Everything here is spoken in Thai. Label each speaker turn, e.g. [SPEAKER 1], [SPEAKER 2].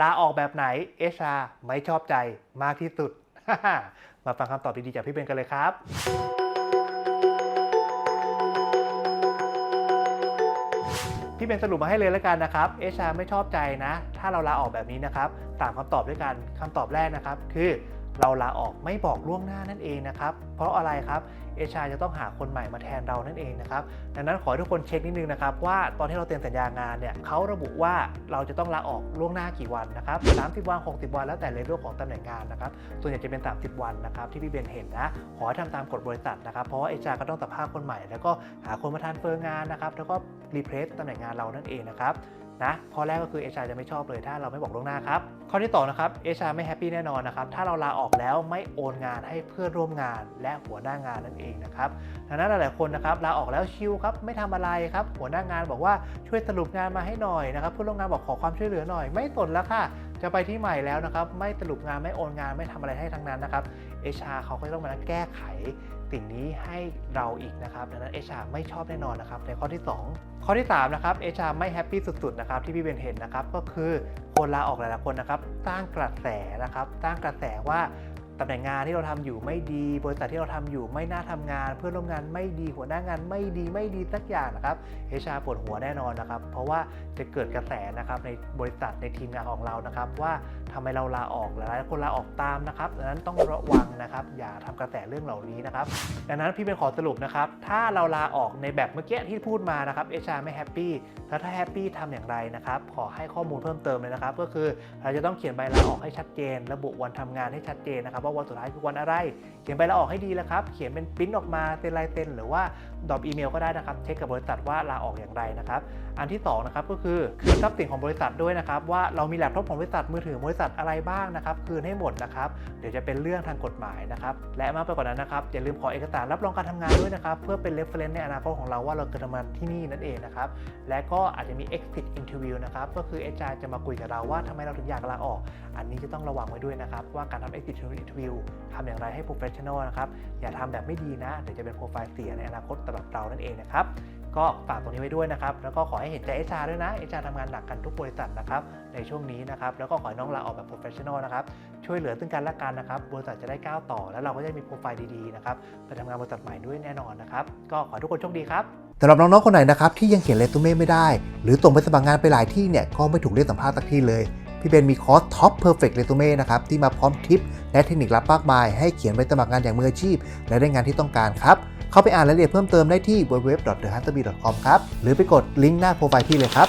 [SPEAKER 1] ลาออกแบบไหน HR ไม่ชอบใจมากที่สุด มาฟังคำตอบดีๆจากพี่เบนกันเลยครับ พี่เบนสรุปมาให้เลยแล้วกันนะครับ HR ไม่ชอบใจนะ ถ้าเราลาออกแบบนี้นะครับตามคำตอบด้วยกันคำตอบแรกนะครับ คือเราลาออกไม่บอกล่วงหน้านั่นเองนะครับ เพราะอะไรครับ HR จะต้องหาคนใหม่มาแทนเรานั่นเองนะครับดังนั้นขอให้ทุกคนเช็คนิดนึงนะครับว่าตอนที่เราเซ็นสัญญางานเนี่ยเขาระบุว่าเราจะต้องลาออกล่วงหน้ากี่วันนะครับ30 วัน 60 วัน แล้วแต่ในเรื่องของตำแหน่งงานนะครับส่วนใหญ่จะเป็น 30 วันนะครับที่พี่เบนเห็นนะขอให้ทำตามกฎบริษัทนะครับเพราะว่า HR ก็ต้องตัดภาพคนใหม่ แล้วก็หาคนมาทานเฟอร์งานนะครับแล้วก็รีเพลซตำแหน่งงานเรานั่นเองนะครับนะข้อแรกก็คือ HR จะไม่ชอบเลยถ้าเราไม่บอกล่วงหน้าครับ ข้อที่2นะครับ HR ไม่แฮปปี้แน่นอนนะครับถ้าเราลาออกแล้วไม่โอนงานให้เพื่อนร่วมงานและหัวหน้างานนั่นเองนะครับดังนั้นหลายๆคนนะครับลาออกแล้วชิลครับไม่ทำอะไรครับหัวหน้างานบอกว่าช่วยสรุปงานมาให้หน่อยนะครับเพื่อนร่วมงานบอกขอความช่วยเหลือหน่อย ไม่สนแล้วค่ะจะไปที่ใหม่แล้วนะครับไม่สรุปงานไม่โอนงานไม่ทำอะไรให้ทั้งนั้นนะครับ HR เขาก็ต้องมาแก้ไขสิ่งนี้ให้เราอีกนะครับดังนั้น HR ไม่ชอบแน่นอนนะครับในข้อที่ 2 ข้อที่3นะครับ HR ไม่แฮปปี้สุดๆนะครับที่พี่เบนเห็นนะครับก็คือคนลาออกหลายๆคนนะครับสร้างกระแสนะครับสร้างกระแสว่า ตำแหน่งงานที่เราทำอยู่ไม่ดี บริษัทที่เราทำอยู่ไม่น่าทำงาน เพื่อนร่วมงานไม่ดีหัวหน้างานไม่ดีไม่ดีสักอย่างนะครับ HR ปวดหัวแน่นอนนะครับ เพราะว่าจะเกิดกระแสนะครับในบริษัทในทีมงานของเรานะครับ ว่าทำไมเราลาออกหลายคนลาออกตามนะครับดังนั้นต้องระวังนะครับ อย่าทำกระแสเรื่องเหล่านี้นะครับดังนั้นพี่เป็นขอสรุปนะครับ ถ้าเราลาออกในแบบเมื่อกี้ที่พูดมานะครับ HR ไม่แฮปปี้แล้วถ้าแฮปปี้ทำอย่างไรนะครับขอให้ข้อมูลเพิ่มเติมเลยนะครับ ก็คือเราจะต้องเขียนใบลาออกให้ชัดเจน ระบุวันทำงานให้ชัดเจนนะครับว่าวันสุดท้ายคือวันอะไร เขียนใบลาออกให้ดีแล้วครับ เขียนเป็นปริ้นออกมาเซ็นลายเซ็นหรือว่าดรอปอีเมลก็ได้นะครับ เช็คกับบริษัทว่าลาออกอย่างไรนะครับ อันที่2นะครับก็คือคืนทรัพย์สินของบริษัทด้วยนะครับว่าเรามีแล็ปท็อปของบริษัทมือถือบริษัทอะไรบ้างนะครับคืนให้หมดนะครับเดี๋ยวจะเป็นเรื่องทางกฎหมายนะครับและมากไปกว่านั้นนะครับอย่าลืมขอเอกสารรับรองการทำงานด้วยนะครับเพื่อเป็น reference ในอนาคตของเราว่าเราเคยทำงานที่นี่นั่นเองนะครับและก็อาจจะมี exit interview นะครับก็คือ HR จะมาคุยกับเราว่าทำไมเราถึงอยากลาออก อันนี้จะต้องระวังไว้ด้วยนะครับว่าการทำ exit interview ทำอย่างไรให้ professional นะครับอย่าทำแบบไม่ดีนะเดี๋ยวจะเป็นโปรไฟล์เสียในอนาคตสำหรับเรานั่นเองนะครับก็ฝากตรงนี้ไว้ด้วยนะครับ แล้วก็ขอให้เห็นใจเอชาด้วยนะเอชาทำงานหนักกันทุกบริษัทนะครับ ในช่วงนี้นะครับ แล้วก็ขอให้น้องลาออกแบบ professional นะครับ ช่วยเหลือซึ่งกันและกันนะครับ บริษัทจะได้ก้าวต่อ แล้วเราก็จะมีโปรไฟล์ดีๆนะครับ ไปทำงานบริษัทใหม่ด้วยแน่นอนนะครับ ก็ขอทุกคนโชคดีครับ
[SPEAKER 2] สำหรับน้องๆคนไหนนะครับที่ยังเขียนเรซูเม่ไม่ได้ หรือส่งไปสมัครงานไปหลายที่เนี่ยก็ไม่ถูกเรียกสัมภาษณ์สักที่เลย พี่เบนมีคอร์สท็อป
[SPEAKER 1] เพอร์เฟกต์เรซูเม่
[SPEAKER 2] นะครับที่มาพร้อมทิป และเทคนิคลับมากมาย ให้เขียนใบสมัครงานอย่างมืออาชีพ และได้งานที่ต้องการครับ เข้าไปอ่านรายละเอียดเพิ่มเติมได้ที่ w
[SPEAKER 1] w w t h e h u n t e r b e e c o m
[SPEAKER 2] ครับหรือไปกดลิงก์หน้าโปรไฟล์พี่เลยครับ